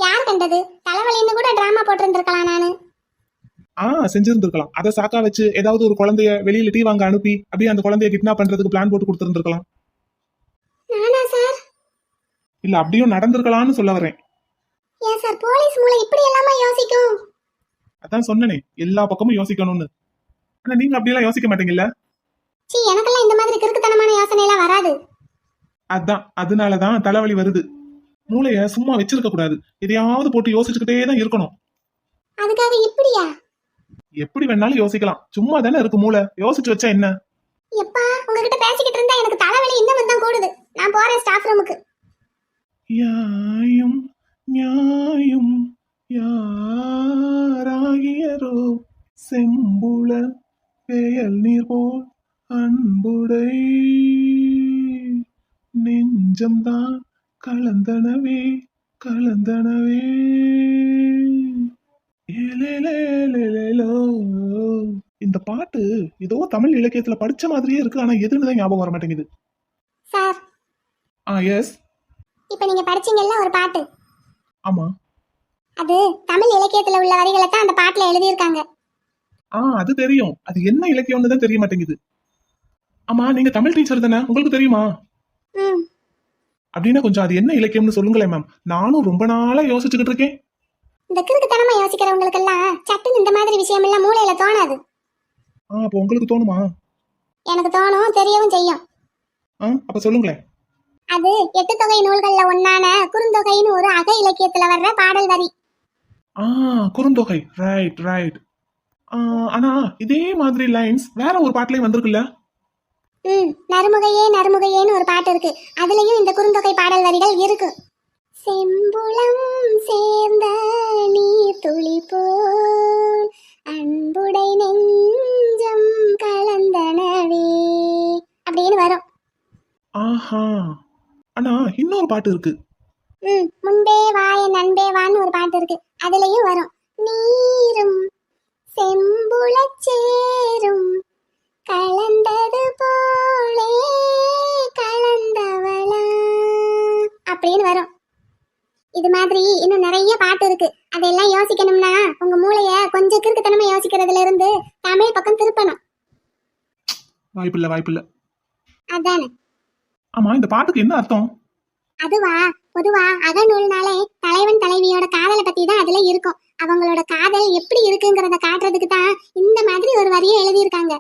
யார் கண்டது? தலைவலின்னு கூட டிராமா போட்டிருந்திருக்கலாம் நானு. ஆ செஞ்சிருந்திருக்கலாம். அதை சாக்கா வச்சு ஏதாவது ஒரு குழந்தைய வெளியில டீ வாங்க அனுப்பி அப்படியே அந்த குழந்தைய கிட்னாப் பண்றதுக்கு பிளான் போட்டு கொடுத்துருந்துருக்கலாம். நானா சார்? இல்ல அப்படியும் நடந்திருக்கலாம்னு சொல்ல வரேன். ஏன் சார் போலீஸ் மூளை இப்படி எல்லாமா யோசிக்கும்? அதான் சொன்னனே எல்லா பக்கமும் யோசிக்கணும்னு. ஆனா நீங்க அப்படியெல்லாம் யோசிக்க மாட்டீங்கல்ல? சீ எனக்கெல்லாம் இந்த மாதிரி கிறுக்குத்தனமான யோசனை எல்லாம் வராது. அதான் அதனாலதான் தலைவலி வருது. மூளைய சும்மா வச்சிருக்க கூடாது. எதையாவது போட்டு யோசிச்சுக்கிட்டே தான் இருக்கணும். அதுக்காக இப்படியா? எப்படி வேணாலும் யோசிக்கலாம். சும்மா தானே இருக்கு மூளை. யோசிச்சு வச்சா என்ன? எப்பா உங்ககிட்ட பேசிக்கிட்டு இருந்தா எனக்கு தலைவலி இன்னும் தான் கூடுது. நான் போறேன் ஸ்டாஃப் ரூமுக்கு யாயும் நியாயும் யாராகியரோ செம்புல பெயல் நீர் போல் அன்புடை. நெஞ்சம்தான் கலந்தனவே கலந்தனவே. இந்த பாட்டு ஏதோ தமிழ் இலக்கியத்துல படிச்ச மாதிரியே இருக்கு ஆனா எதுன்னு தான் ஞாபகம் வர மாட்டேங்குது. சார். ஆ எஸ் இப்ப நீங்க படிச்சீங்கல்ல ஒரு பாட்டு. ஆமா. அது தமிழ் இலக்கியத்துல உள்ள வரிகளை தான் அந்த பாட்டுல எழுதியிருக்காங்க. ஆ அது தெரியும். அது என்ன இலக்கியம்னு தான் தெரிய மாட்டேங்குது ஆமா நீங்க தமிழ் டீச்சர் தானே? உங்களுக்கு தெரியுமா? ம். அப்படின்னா கொஞ்சம் அது என்ன இலக்கியம்னு சொல்லுங்களேன் மேம் நானும் ரொம்ப நாளா யோசிச்சுக்கிட்டு இருக்கேன். இந்த கிறுக்குத்தனமா யோசிக்கிறவங்களுக்கெல்லாம் சட்டுன்னு இந்த மாதிரி விஷயம் எல்லாம் மூளையில தோணாது. ஆ அப்போ உங்களுக்கு தோணுமா? எனக்கு தோணும் தெரியவும் செய்யும். ஆ அப்ப சொல்லுங்களேன். அது எட்டு தொகை நூல்கள்ல ஒன்னான குறுந்தொகைன்னு ஒரு அக இலக்கியத்துல வர்ற பாடல் வரி. ஆ குறுந்தொகை. ரைட் ரைட் ஆனா இதே மாதிரி லைன்ஸ் வேற ஒரு பாட்டுலயும் வந்திருக்குல்ல? ம் நறுமுகையே நறுமுகையேன்னு ஒரு பாட்டு இருக்கு. அதுலயும் இந்த குறுந்தொகை பாடல் வரிகள் இருக்கு. செம்புளம் சேர்ந்த நீர் துளி போல் அன்புடை நெஞ்சம் கலந்தனவே அப்படின்னு வரும். ஆஹா. ஆனா இன்னொரு பாட்டு இருக்கு. ம் முன்பே வா என் நண்பே வான்னு ஒரு பாட்டு இருக்கு. அதுலயும் வரும். நீரும் செம்புளச் சேரும். கலந்தது போலே கலந்தவளா. அப்படின்னு வரும். இது மாதிரி இன்னும் நிறைய பாட்டு இருக்கு. அதெல்லாம் யோசிக்கணும்னா உங்க மூளைய கொஞ்சம் கிறுக்குத்தனமா யோசிக்கிறதுல இருந்து தமிழ் பக்கம் திருப்பணும். வாய்ப்பில்ல வாய்ப்பில்ல. அதானே? ஆமா இந்த பாட்டுக்கு என்ன அர்த்தம்? அதுவா? பொதுவா அகநூல்னாலே தலைவன் தலைவியோட காதலை பத்தி தான் அதுல இருக்கும். அவங்களோட காதல் எப்படி இருக்குங்கிறத காட்டுறதுக்கு தான் இந்த மாதிரி ஒரு வரியை எழுதியிருக்காங்க.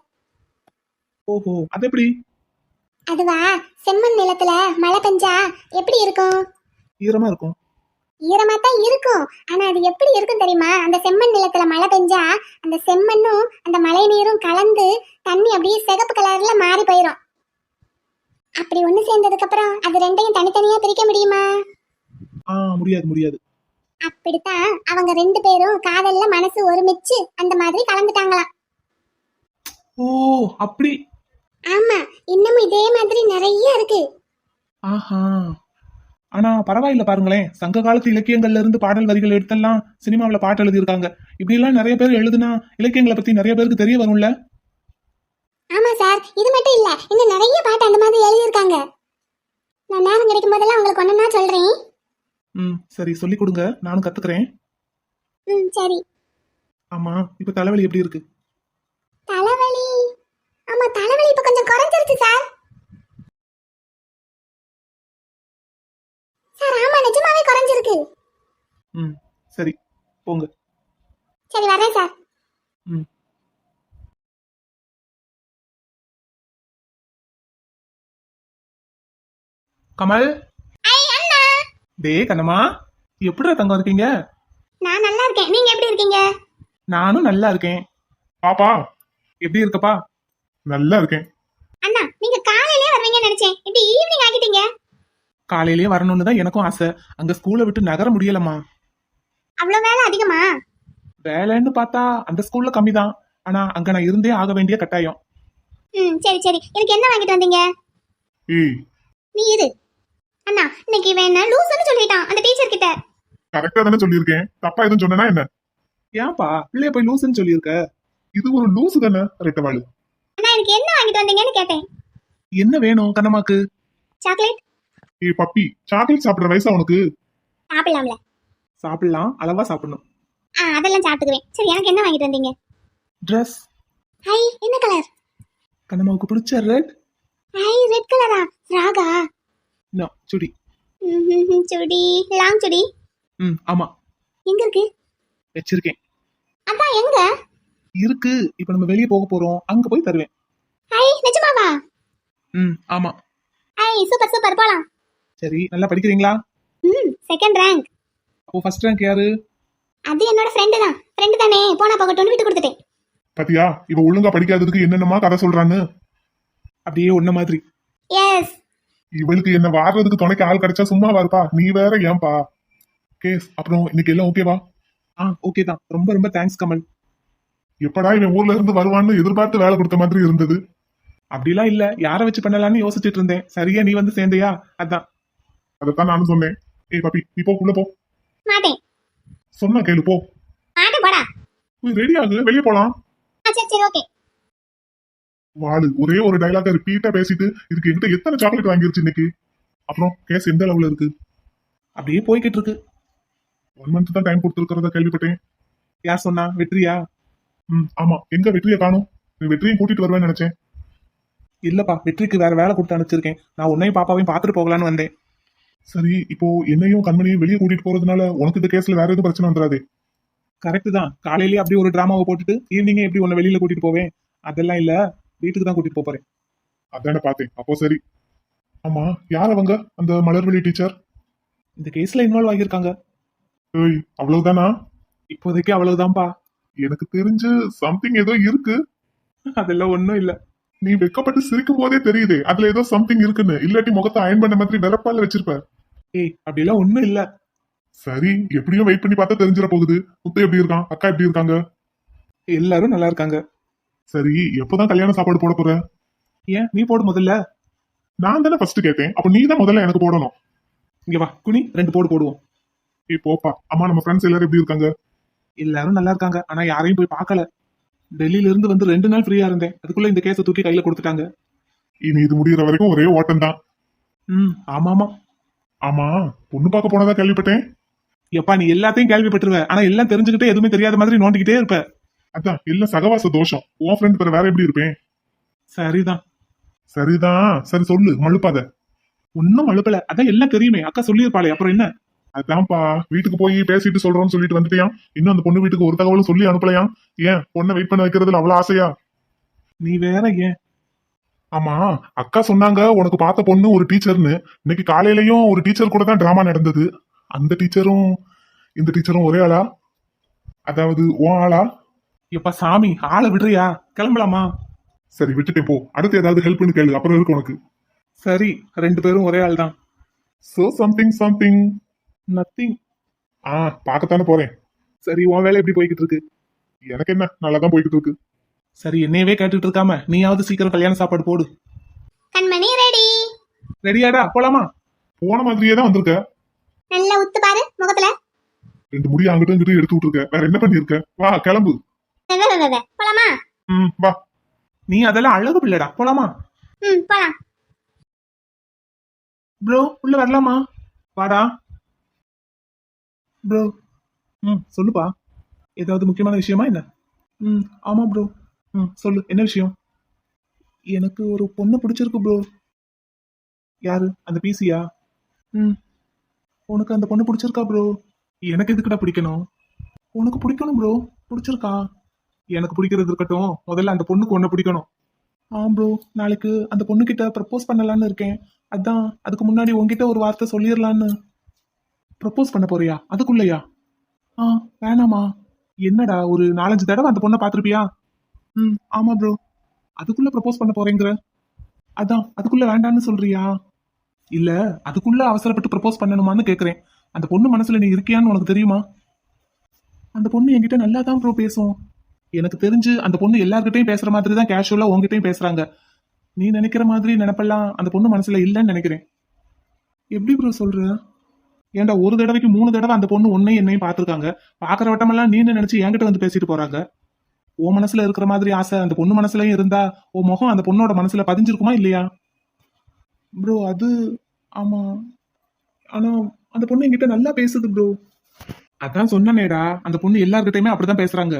ஓஹோ அது எப்படி அதுவா? செம்மண் நிலத்துல மழை பெஞ்சா எப்படி இருக்கும்? ஈரமா இருக்கும். ஈரமா தான் இருக்கும். ஆனா அது எப்படி இருக்கும் தெரியுமா? அந்த செம்மண் நிலத்துல மழை பெஞ்சா அந்த செம்மண்ணும் அந்த மழை நீரும் கலந்து தண்ணி அப்படியே சிகப்பு கலர்ல மாறி போயிடும் அப்படி ஒண்ணு சேர்ந்ததுக்கு அப்புறம் அது ரெண்டையும் தனித்தனியா பிரிக்க முடியுமா? ஆ முடியாது முடியாது. அப்படித்தான் அவங்க ரெண்டு பேரும் காதல்ல மனசு ஒருமிச்சு அந்த மாதிரி கலந்துட்டாங்களாம். ஓ அப்படி. ஆமா இன்னமும் இதே மாதிரி நிறைய இருக்கு. ஆஹா. ஆனா பரவாயில்ல பாருங்களேன். சங்க காலத்து இலக்கியங்கள்ல இருந்து பாடல் வரிகள் எடுத்தெல்லாம் சினிமாவுல பாட்டு எழுதியிருக்காங்க. இப்படி எல்லாம் நிறைய பேர் எழுதுனா இலக்கியங்களை பத்தி நிறைய பேருக்கு தெரிய வரும்ல? ஆமா சார் இது மட்டும் இல்ல இன்னும் நிறைய பாட்டு அந்த மாதிரி எழுதியிருக்காங்க. நான் நேரம் கிடைக்கும் போதெல்லாம் உங்களுக்கு ஒண்ணுன்னா சொல்றேன். ம் சரி சொல்லி கொடுங்க. நானும் கத்துக்கிறேன். ம் சரி. ஆமா இப்ப தலைவலி எப்படி இருக்கு? தலைவலி? ஆமா தலைவலி இப்ப கொஞ்சம் குறைஞ்சிருச்சு சார். சார் ஆமா நிஜமாவே குறைஞ்சிருக்கு. ம் சரி போங்க. சரி வரேன் சார். ம். கமல்? டே கண்ணம்மா எப்படிடா தங்கம் இருக்கீங்க? நான் நல்லா இருக்கேன். நீங்க எப்படி இருக்கீங்க? நானும் நல்லா இருக்கேன். பாப்பா எப்படி இருக்கப்பா? நல்லா இருக்கேன். அண்ணா நீங்க காலையிலே வருவீங்கன்னு நினைச்சேன். இப்படி ஈவினிங் ஆக்கிட்டீங்க காலையிலேயே வரணும்னு தான் எனக்கும் ஆசை. அங்க ஸ்கூலை விட்டு நகர முடியலம்மா. அவ்வளவு வேலை அதிகமா? வேலைன்னு பார்த்தா அந்த ஸ்கூல்ல கம்மி தான். ஆனா அங்க நான் இருந்தே ஆக வேண்டிய கட்டாயம். ம் சரி சரி. எனக்கு என்ன வாங்கிட்டு வந்தீங்க? நீ இரு. அண்ணா இன்னைக்கு இவன் என்ன? லூசுன்னு சொல்லிட்டான் அந்த டீச்சர் கிட்ட. கரெக்டா தானே சொல்லியிருக்கேன். தப்பா எதுவும் சொன்னா என்ன? ஏன்பா பிள்ளைய போய் லூசுன்னு சொல்லியிருக்க? இது ஒரு லூசு தானே ரெட்டவாளு. அண்ணா எனக்கு என்ன வாங்கிட்டு வந்தீங்கன்னு கேட்டேன். என்ன வேணும் கண்ணம்மாக்கு? சாக்லேட் ஏய் பப்பி சாக்லேட் சாப்பிடுற வயசா உனக்கு? சாப்பிடலாம்ல. சாப்பிடலாம் அளவா சாப்பிடணும். ஆ அதெல்லாம் சாப்பிட்டுக்குவேன். சரி எனக்கு என்ன வாங்கிட்டு வந்தீங்க? ட்ரெஸ் ஹை என்ன கலர் கண்ணம்மாவுக்கு பிடிச்ச ரெட் ஹை ரெட் கலரா ஃப்ராகா நோ சுடி. சுடி. லாங் சுடி. ம் ஆமா. எங்க இருக்கு? வச்சிருக்கேன். அதான் எங்க? இருக்கு. இப்ப நம்ம வெளியே போக போறோம். அங்க போய் தருவேன். ஹை நிஜமாவா? ம் ஆமா. ஹை சூப்பர் சூப்பர் போலாம். சரி நல்லா படிக்கிறீங்களா? ம் செகண்ட் ரேங்க் அப்போ ஃபர்ஸ்ட் ரேங்க் யாரு? அது என்னோட ஃப்ரெண்டு தான். ஃப்ரெண்டு தானே. போனா போகட்டும்னு விட்டு கொடுத்துட்டேன். பாத்தியா? இவ ஒழுங்கா படிக்காததுக்கு என்னென்னமா கதை சொல்றான்னு? அப்படியே ஒன்ன மாதிரி. எஸ் இவளுக்கு என்ன வாடுறதுக்கு துணைக்கு ஆள் கிடைச்சா சும்மாவா இருப்பா? நீ வேற ஏன்பா? கேஸ் அப்புறம் இன்னைக்கு எல்லாம் ஓகேவா ஆ ஓகே தான். ரொம்ப ரொம்ப தேங்க்ஸ் கமல். எப்படா இவன் ஊர்ல இருந்து வருவான்னு எதிர்பார்த்து வேலை கொடுத்த மாதிரி இருந்தது? அப்படிலாம் இல்ல. யாரை வச்சு பண்ணலாம்னு யோசிச்சுட்டு இருந்தேன். சரியா நீ வந்து சேர்ந்தியா? அதான். அதைத்தான் நானும் சொன்னேன். ஏய் பப்பி நீ போ உள்ள போ. மாட்டேன். சொன்னா கேளு போ. மாட்டேன் போடா. போய் ரெடி ஆகு. வெளியே போலாம். சரி ஓகே வாழு ஒரே ஒரு டைலாக ரிப்பீட்டா பேசிட்டு இதுக்கு என்கிட்ட எத்தனை சாக்லேட் வாங்கிருச்சு இன்னைக்கு? அப்புறம் கேஸ் எந்த அளவுல இருக்கு? அப்படியே போய்கிட்டு இருக்கு. ஒன் மந்த் தான் டைம் கொடுத்துருக்கிறத கேள்விப்பட்டேன். யார் சொன்னா? வெற்றியா? ம் ஆமா. எங்க வெற்றியை காணும்? நீ வெற்றியும் கூட்டிட்டு வருவேன்னு நினைச்சேன். இல்லப்பா வெற்றிக்கு வேற வேலை கொடுத்து அனுப்பிச்சிருக்கேன். நான் உன்னையும் பாப்பாவையும் பார்த்துட்டு போகலான்னு வந்தேன். சரி இப்போ என்னையும் கண்மணியும் வெளியே கூட்டிட்டு போறதுனால உனக்கு இந்த கேஸ்ல வேற எதுவும் பிரச்சனை வந்துடாது? கரெக்ட் தான். காலையிலேயே அப்படியே ஒரு டிராமாவை போட்டுட்டு ஈவினிங்கே எப்படி உன்னை வெளியில கூட்டிட்டு போவேன்? அதெல்லாம் இல்லை. வீட்டுக்கு தான் கூட்டிட்டு போறேன். அதானே பார்த்தேன். அப்போ சரி. ஆமா யார் அவங்க? அந்த மலர்விழி டீச்சர் இந்த கேஸ்ல இன்வால்வ் ஆகியிருக்காங்க. ஏய் அவ்வளவுதானா? இப்போதைக்கு அவ்வளவுதான்ப்பா எனக்கு தெரிஞ்சு சம்திங் ஏதோ இருக்கு. அதெல்லாம் ஒண்ணும் இல்ல. நீ வெக்கப்பட்டு சிரிக்கும் போதே தெரியுதே. அதுல ஏதோ சம்திங் இருக்குன்னு. இல்லாட்டி முகத்தை அயன் பண்ண மாதிரி வெறப்பால வச்சிருப்ப ஏய் அப்படிலாம் ஒண்ணும் இல்ல. சரி எப்படியும் வெயிட் பண்ணி பார்த்தா தெரிஞ்சிட போகுது. முத்து எப்படி இருக்கான்? அக்கா எப்படி இருக்காங்க? எல்லாரும் நல்லா இருக்காங்க. சரி எப்போதான் கல்யாண சாப்பாடு போட போற? ஏன் நீ போடு முதல்ல. நான் தானே ஃபர்ஸ்ட் கேட்டேன். அப்ப நீ தான் முதல்ல எனக்கு போடணும். இங்க வா குனி ரெண்டு போடு போடுவோம். ஏய் போப்பா அம்மா நம்ம ஃப்ரெண்ட்ஸ் எல்லாரும் எப்படி இருக்காங்க? எல்லாரும் நல்லா இருக்காங்க. ஆனா யாரையும் போய் பார்க்கல. டெல்லியில இருந்து வந்து ரெண்டு நாள் ஃப்ரீயா இருந்தேன். அதுக்குள்ள இந்த கேஸை தூக்கி கையில கொடுத்துட்டாங்க. இனி இது முடியற வரைக்கும் ஒரே ஓட்டம் தான். ம் ஆமா ஆமா ஆமா பொண்ணு பார்க்க போனதா கேள்விப்பட்டேன்? எப்பா நீ எல்லாத்தையும் கேள்விப்பட்டுருவ. ஆனா எல்லாம் தெரிஞ்சுக்கிட்டே எதுவுமே தெரியாத மாதிரி நோண்டிக்கிட்டே இருப்ப. அதான் இல்ல சகவாச தோஷம். உன் ஃப்ரெண்ட் பேர் வேற எப்படி இருப்பேன்? சரிதான். சரிதான். சரி சொல்லு மழுப்பாத. ஒன்னும் அழுப்பல அதான் எல்லாம் தெரியுமே. அக்கா சொல்லியிருப்பாளே. அப்புறம் என்ன? அதான்ப்பா வீட்டுக்கு போய் பேசிட்டு சொல்றோம்னு சொல்லிட்டு வந்துட்டியாம் இன்னும் அந்த பொண்ணு வீட்டுக்கு ஒரு தகவலும் சொல்லி அனுப்பலையாம் ஏன் பொண்ணை வெயிட் பண்ண வைக்கிறதுல அவ்வளவு ஆசையா? நீ வேற ஏன்? ஆமா அக்கா சொன்னாங்க உனக்கு பார்த்த பொண்ணு ஒரு டீச்சர்னு. இன்னைக்கு காலையிலயும் ஒரு டீச்சர் கூட தான் டிராமா நடந்தது. அந்த டீச்சரும் இந்த டீச்சரும் ஒரே ஆளா? அதாவது உன் ஆளா? எப்பா சாமி ஆளை விடுறியா? கிளம்பலாமா? சரி விட்டுட்டே போ. அடுத்து ஏதாவது ஹெல்ப்னு கேளு அப்புறம் இருக்கு உனக்கு. சரி ரெண்டு பேரும் ஒரே ஆள் தான். சோ சம்திங் சம்திங் நத்திங் ஆ பார்க்கத்தானே போறேன். சரி உன் வேலை எப்படி போய்கிட்டு இருக்கு? எனக்கு என்ன நல்லா தான் போய்கிட்டு இருக்கு. சரி என்னையவே கேட்டுட்டு இருக்காம நீயாவது சீக்கிரம் கல்யாண சாப்பாடு போடு. கண்மணி ரெடி ரெடியாடா போலாமா? போன மாதிரியே தான் வந்திருக்க. நல்லா உத்து பாரு முகத்துல. ரெண்டு முடி அங்கிட்டும் இங்கிட்டும் எடுத்து விட்டுருக்க. வேற என்ன பண்ணிருக்க? வா கிளம்பு. போலாமா? ம் வா. நீ அதெல்லாம் அழகு பிள்ளைடா. போலாமா? ம் போலாம். ப்ரோ உள்ள வரலாமா? வாடா. ப்ரோ ம் சொல்லுப்பா. ஏதாவது முக்கியமான விஷயமா என்ன? ம் ஆமா ப்ரோ. ம் சொல்லு. என்ன விஷயம்? எனக்கு ஒரு பொண்ணு பிடிச்சிருக்கு ப்ரோ. யாரு? அந்த பிசியா? ம். உனக்கு அந்த பொண்ணு பிடிச்சிருக்கா ப்ரோ? எனக்கு எதுக்குடா பிடிக்கணும்? உனக்கு பிடிக்கணும் ப்ரோ. பிடிச்சிருக்கா? எனக்கு பிடிக்கிறது இருக்கட்டும். முதல்ல அந்த பொண்ணுக்கு ஒன்று பிடிக்கணும். ஆ ப்ரோ நாளைக்கு அந்த பொண்ணுக்கிட்ட ப்ரப்போஸ் பண்ணலான்னு இருக்கேன். அதான் அதுக்கு முன்னாடி உங்ககிட்ட ஒரு வார்த்தை சொல்லிடலான்னு ப்ரப்போஸ் பண்ண போறியா? அதுக்குள்ளயா? ஆ வேணாமா என்னடா ஒரு நாலஞ்சு தடவை அந்த பொண்ணை பார்த்துருப்பியா? ம் ஆமா ப்ரோ அதுக்குள்ள ப்ரப்போஸ் பண்ண போறேங்கிற. அதான் அதுக்குள்ள வேண்டான்னு சொல்றியா? இல்ல அதுக்குள்ள அவசரப்பட்டு ப்ரப்போஸ் பண்ணணுமான்னு கேக்குறேன். அந்த பொண்ணு மனசுல நீ இருக்கியான்னு உனக்கு தெரியுமா? அந்த பொண்ணு என்கிட்ட நல்லா தான் ப்ரோ பேசும். எனக்கு தெரிஞ்சு அந்த பொண்ணு எல்லார்கிட்டயும் பேசுற மாதிரி தான் கேஷுவலா உங்ககிட்டயும் பேசுறாங்க. நீ நினைக்கிற மாதிரி நினைப்பெல்லாம் அந்த பொண்ணு மனசுல இல்லைன்னு நினைக்கிறேன். எப்படி ப்ரோ சொல்ற? ஏன்டா ஒரு தடவைக்கு மூணு தடவை அந்த பொண்ணு உன்னையும் என்னையும் பார்த்துருக்காங்க. பாக்குற வட்டமெல்லாம் நீனு நினைச்சு என்கிட்ட வந்து பேசிட்டு போறாங்க. உன் மனசுல இருக்கிற மாதிரி ஆசை அந்த பொண்ணு மனசுலயும் இருந்தா உன் முகம் அந்த பொண்ணோட மனசுல பதிஞ்சிருக்குமா இல்லையா? ப்ரோ அது ஆமா. ஆனா அந்த பொண்ணு என்கிட்ட நல்லா பேசுது ப்ரோ அதான் சொன்னனேடா அந்த பொண்ணு எல்லார்கிட்டயுமே அப்படிதான் பேசுறாங்க.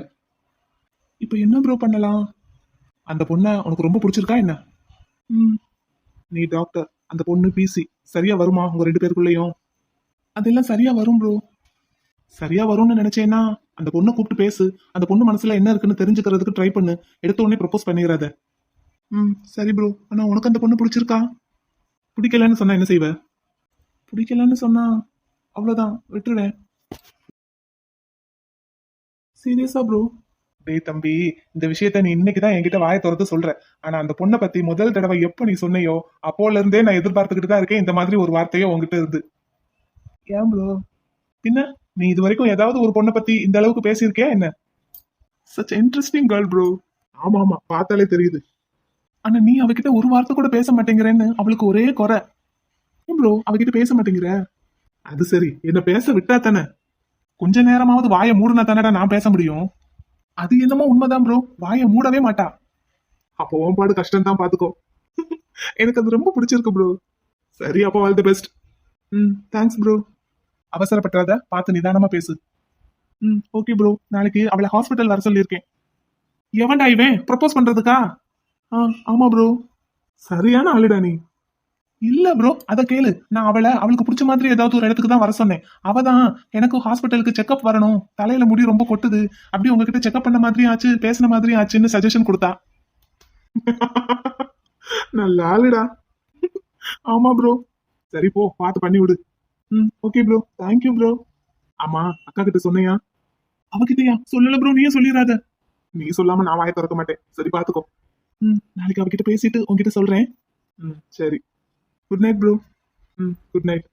இப்போ என்ன ப்ரோ பண்ணலாம்? அந்த பொண்ணை உனக்கு ரொம்ப பிடிச்சிருக்கா என்ன? ம். நீ டாக்டர் அந்த பொண்ணு பிசி சரியா வருமா உங்க ரெண்டு பேருக்குள்ளேயும்? அதெல்லாம் சரியா வரும் ப்ரோ சரியா வரும்னு நினைச்சேன்னா அந்த பொண்ணை கூப்பிட்டு பேசு. அந்த பொண்ணு மனசுல என்ன இருக்குன்னு தெரிஞ்சுக்கிறதுக்கு ட்ரை பண்ணு. எடுத்த உடனே ப்ரப்போஸ் பண்ணிடாத ம் சரி ப்ரோ ஆனா உனக்கு அந்த பொண்ணு பிடிச்சிருக்கா? பிடிக்கலன்னு சொன்னா என்ன செய்வ? பிடிக்கலன்னு சொன்னா அவ்வளவுதான் விட்டுடுவேன் சீரியஸா ப்ரோ டேய் தம்பி இந்த விஷயத்த நீ இன்னைக்கு தான் என்கிட்ட வாயை திறந்து சொல்ற. ஆனா அந்த பொண்ணை பத்தி முதல் தடவை எப்போ நீ சொன்னையோ அப்போல இருந்தே நான் எதிர்பார்த்துக்கிட்டு தான் இருக்கேன். இந்த மாதிரி ஒரு வார்த்தையோ உங்ககிட்ட இருந்து. ஏன் ப்ரோ? பின்ன நீ இது வரைக்கும் ஏதாவது ஒரு பொண்ணை பத்தி இந்த அளவுக்கு பேசியிருக்கியா என்ன? சச் இன்ட்ரெஸ்டிங் கேர்ள் ப்ரோ ஆமா ஆமா பார்த்தாலே தெரியுது. ஆனா நீ அவகிட்ட ஒரு வார்த்தை கூட பேச மாட்டேங்கிறேன்னு அவளுக்கு ஒரே குறை. ப்ரோ அவகிட்ட பேச மாட்டேங்கிற? அது சரி என்ன பேச விட்டா தானே? கொஞ்ச நேரமாவது வாயை மூடுனா தானடா நான் பேச முடியும்? அது என்னமோ உண்மைதான் ப்ரோ வாயை மூடவே மாட்டா. அப்போ உன் பாடு கஷ்டம் தான் பாத்துக்கோ. எனக்கு அது ரொம்ப பிடிச்சிருக்கு ப்ரோ சரி அப்போ ஆல் தி பெஸ்ட் ம் தேங்க்ஸ் ப்ரோ அவசரப்பட்டாத பார்த்து நிதானமா பேசு. ம் ஓகே ப்ரோ நாளைக்கு அவளை ஹாஸ்பிட்டல் வர சொல்லியிருக்கேன். எவன்டா இவன்? ப்ரப்போஸ் பண்றதுக்கா? ஆ ஆமா ப்ரோ சரியான ஆளுடா நீ. இல்ல ப்ரோ அத கேளு. நான் அவளை அவளுக்கு பிடிச்ச மாதிரி ஏதாவது ஒரு இடத்துக்கு தான் வர சொன்னேன். அவ தான் எனக்கு ஹாஸ்பிட்டலுக்கு செக்அப் வரணும். தலையில முடி ரொம்ப கொட்டுது. அப்படி உங்ககிட்ட செக்அப் பண்ண மாதிரியும் ஆச்சு பேசின மாதிரியும் ஆச்சுன்னு சஜஷன் கொடுத்தா. நல்ல ஆளுடா. ஆமா ப்ரோ சரி போ பார்த்து பண்ணி விடு. ம். ஓகே ப்ரோ தேங்க்யூ ப்ரோ ஆமா அக்கா கிட்ட சொன்னையா? அவகிட்டயா? சொல்லல ப்ரோ நீயே சொல்லிடாத நீ சொல்லாம நான் வாயை திறக்க மாட்டேன். சரி பாத்துக்கோ ம். நாளைக்கு அவகிட்ட பேசிட்டு உன்கிட்ட சொல்றேன். ம் சரி. குட் நைட் ப்ரோ ம் குட் நைட்